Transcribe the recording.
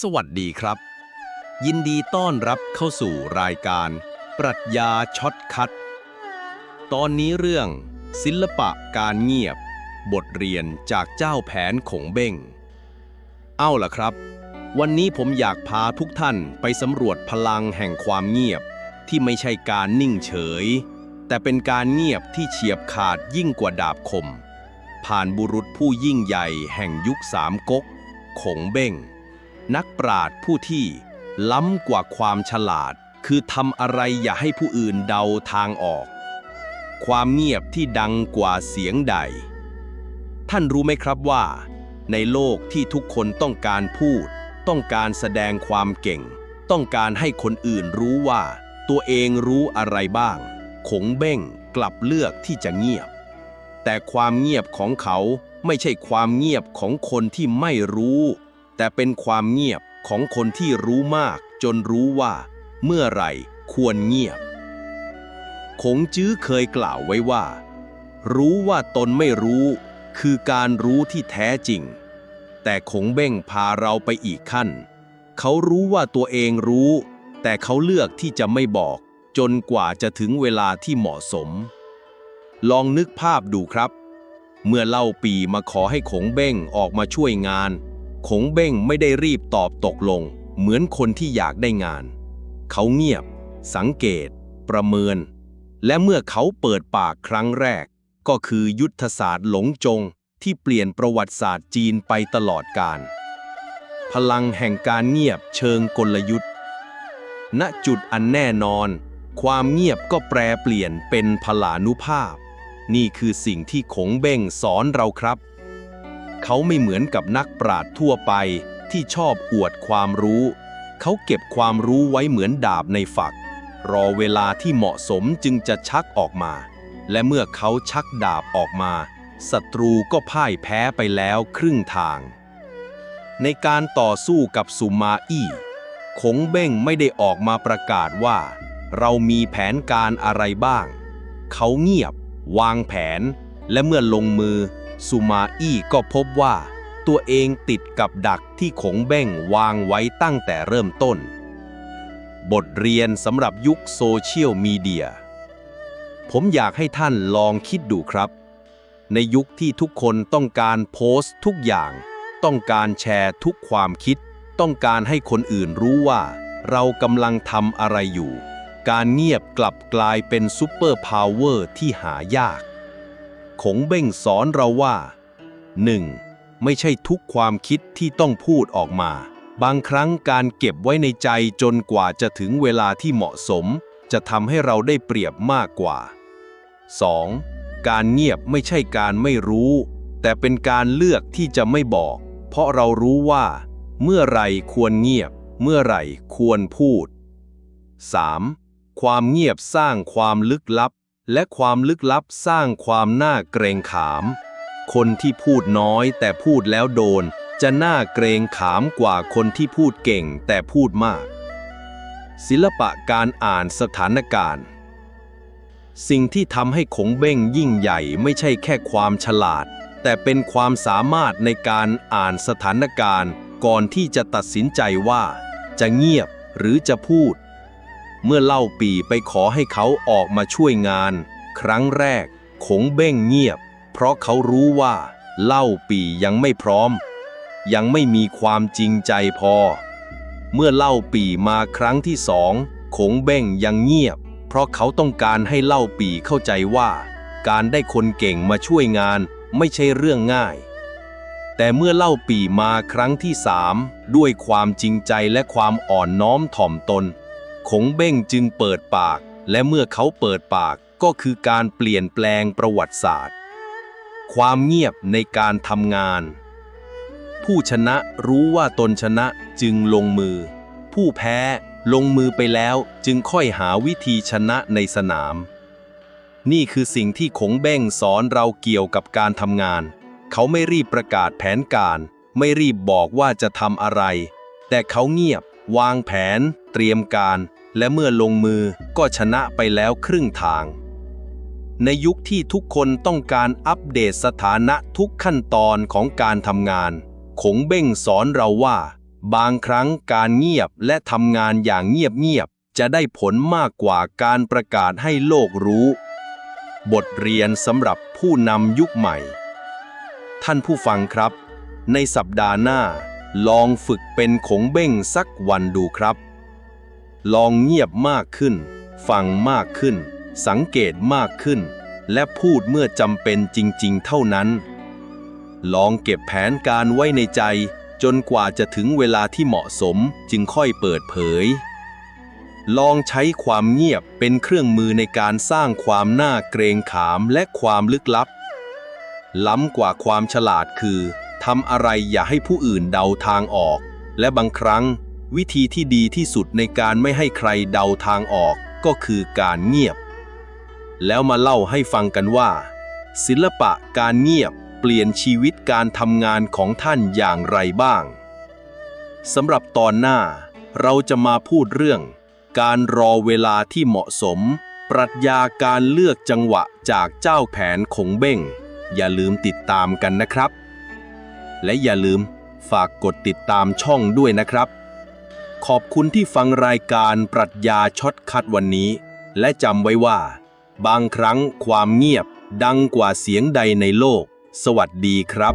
สวัสดีครับ ยินดีต้อนรับเข้าสู่รายการ ปรัชญาช็อตคัทตอนนี้เรื่อง ศิลปะการเงียบ บทเรียนจากเจ้าแผนขงเบ้ง เอาล่ะครับ วันนี้ผมอยากพาทุกท่านไปสำรวจพลังแห่งความเงียบ ที่ไม่ใช่การนิ่งเฉย แต่เป็นการเงียบที่เฉียบขาดยิ่งกว่าดาบคม ผ่านบุรุษผู้ยิ่งใหญ่แห่งยุคสามก๊กขงเบ้ง นักปราดผู้ที่ ล้ำกว่าความฉลาด คือทำอะไรอย่าให้ผู้อื่นเดาทางออก ความเงียบที่ดังกว่าเสียงใด ท่านรู้ไหมครับว่า ในโลกที่ทุกคนต้องการพูด ต้องการแสดงความเก่ง ต้องการให้คนอื่นรู้ว่า ตัวเองรู้อะไรบ้าง ขงเบ้งกลับเลือกที่จะเงียบ แต่ความเงียบของเขาไม่ใช่ความเงียบของคนที่ไม่รู้ แต่เป็นความเงียบของคนที่รู้มากจนรู้ว่า เมื่อไหร่ควรเงียบ คงจื้อเคยกล่าวไว้ว่า รู้ว่าตนไม่รู้ คือการรู้ที่แท้จริง แต่คงเบ้งพาเราไปอีกขั้น เขารู้ว่าตัวเองรู้ แต่เขาเลือกที่จะไม่บอก จนกว่าจะถึงเวลาที่เหมาะสม ลองนึกภาพดูครับ เมื่อเล่าปีมาขอให้ขงเบ้งออกมาช่วยงาน ขงเบ้งไม่ได้รีบตอบตกลง เหมือนคนที่อยากได้งาน เขาเงียบ สังเกต ประเมิน และเมื่อเขาเปิดปากครั้งแรก ก็คือยุทธศาสตร์หลงจงที่เปลี่ยนประวัติศาสตร์จีนไปตลอดกาลพลังแห่งการเงียบเชิงกลยุทธ์ ณจุดอันแน่นอน ความเงียบก็แปรเปลี่ยนเป็นพลานุภาพ นี่คือสิ่งที่ขงเบ้งสอนเราครับ เขาไม่เหมือนกับนักปราชญ์ทั่วไปที่ชอบอวดความรู้ เขาเก็บความรู้ไว้เหมือนดาบในฝัก รอเวลาที่เหมาะสมจึงจะชักออกมา และเมื่อเขาชักดาบออกมาศัตรูก็พ่ายแพ้ไปแล้วครึ่งทาง ในการต่อสู้กับสุมาอี้คงเบ้งไม่ได้ออกมาประกาศว่า เรามีแผนการอะไรบ้าง เขาเงียบ วางแผน และเมื่อลงมือ สุมาอี้ก็พบว่า ตัวเองติดกับดักที่ขงเบ้งวางไว้ตั้งแต่เริ่มต้น บทเรียนสำหรับยุคโซเชียลมีเดีย ผมอยากให้ท่านลองคิดดูครับ ในยุคที่ทุกคนต้องการโพสต์ทุกอย่าง ต้องการแชร์ทุกความคิด ต้องการให้คนอื่นรู้ว่า เรากำลังทำอะไรอยู่ การเงียบกลับกลายเป็นซูเปอร์พาวเวอร์ที่หายาก ขงเบ้งสอนเราว่า 1. ไม่ใช่ทุกความคิดที่ต้องพูดออกมา บางครั้งการเก็บไว้ในใจจนกว่าจะถึงเวลาที่เหมาะสม จะทำให้เราได้เปรียบมากกว่า 2. การเงียบไม่ใช่การไม่รู้ แต่เป็นการเลือกที่จะไม่บอก เพราะเรารู้ว่า เมื่อไรควรเงียบ เมื่อไรควรพูด 3. ความเงียบสร้างความลึกลับ และความลึกลับสร้างความน่าเกรงขาม คนที่พูดน้อยแต่พูดแล้วโดน จะน่าเกรงขามกว่าคนที่พูดเก่งแต่พูดมาก ศิลปะการอ่านสถานการณ์ สิ่งที่ทำให้ขงเบ้งยิ่งใหญ่ไม่ใช่แค่ความฉลาด แต่เป็นความสามารถในการอ่านสถานการณ์ ก่อนที่จะตัดสินใจว่า จะเงียบหรือจะพูด เมื่อเล่าปีไปขอให้เขาออกมาช่วยงาน ครั้งแรก ขงเบ้งเงียบ เพราะเขารู้ว่า เล่าปียังไม่พร้อม ยังไม่มีความจริงใจพอ เมื่อเล่าปีมาครั้งที่สองขงเบ้งยังเงียบ เพราะเขาต้องการให้เล่าปีเข้าใจว่า การได้คนเก่งมาช่วยงานไม่ใช่เรื่องง่าย แต่เมื่อเล่าปีมาครั้งที่สามด้วยความจริงใจและความอ่อนน้อมถ่อมตน ขงเบ้งจึงเปิดปาก และเมื่อเขาเปิดปากก็คือการเปลี่ยนแปลงประวัติศาสตร์ ความเงียบในการทำงาน ผู้ชนะรู้ว่าตนชนะจึงลงมือ ผู้แพ้ลงมือไปแล้วจึงค่อยหาวิธีชนะในสนาม นี่คือสิ่งที่ขงเบ้งสอนเราเกี่ยวกับการทำงาน เขาไม่รีบประกาศแผนการ ไม่รีบบอกว่าจะทำอะไร แต่เขาเงียบ วางแผน เตรียมการ และเมื่อลงมือก็ชนะไปแล้วครึ่งทาง ในยุคที่ทุกคนต้องการอัปเดตสถานะทุกขั้นตอนของการทำงาน ขงเบ้งสอนเราว่า บางครั้งการเงียบและทำงานอย่างเงียบๆจะได้ผลมากกว่าการประกาศให้โลกรู้ บทเรียนสำหรับผู้นำยุคใหม่ ท่านผู้ฟังครับ ในสัปดาห์หน้า ลองฝึกเป็นขงเบ้งสักวันดูครับ ลองเงียบมากขึ้น ฟังมากขึ้น สังเกตมากขึ้น และพูดเมื่อจำเป็นจริง ๆ เท่านั้น ลองเก็บแผนการไว้ในใจ จนกว่าจะถึงเวลาที่เหมาะสมจึงค่อยเปิดเผย ลองใช้ความเงียบเป็นเครื่องมือในการสร้างความน่าเกรงขามและความลึกลับ ล้ำกว่าความฉลาดคือทำอะไรอย่าให้ผู้อื่นเดาทางออก และบางครั้ง วิธีที่ดีที่สุดในการไม่ให้ใครเดาทางออกก็คือการเงียบ แล้วมาเล่าให้ฟังกันว่า ศิลปะการเงียบเปลี่ยนชีวิตการทำงานของท่านอย่างไรบ้างสำหรับตอนหน้า เราจะมาพูดเรื่อง การรอเวลาที่เหมาะสม ปรัชญาการเลือกจังหวะจากเจ้าแผนขงเบ้ง อย่าลืมติดตามกันนะครับ และอย่าลืมฝากกดติดตามช่องด้วยนะครับ ขอบคุณที่ฟังรายการปรัชญาช็อตคัดวันนี้ และจำไว้ว่า บางครั้งความเงียบดังกว่าเสียงใดในโลก สวัสดีครับ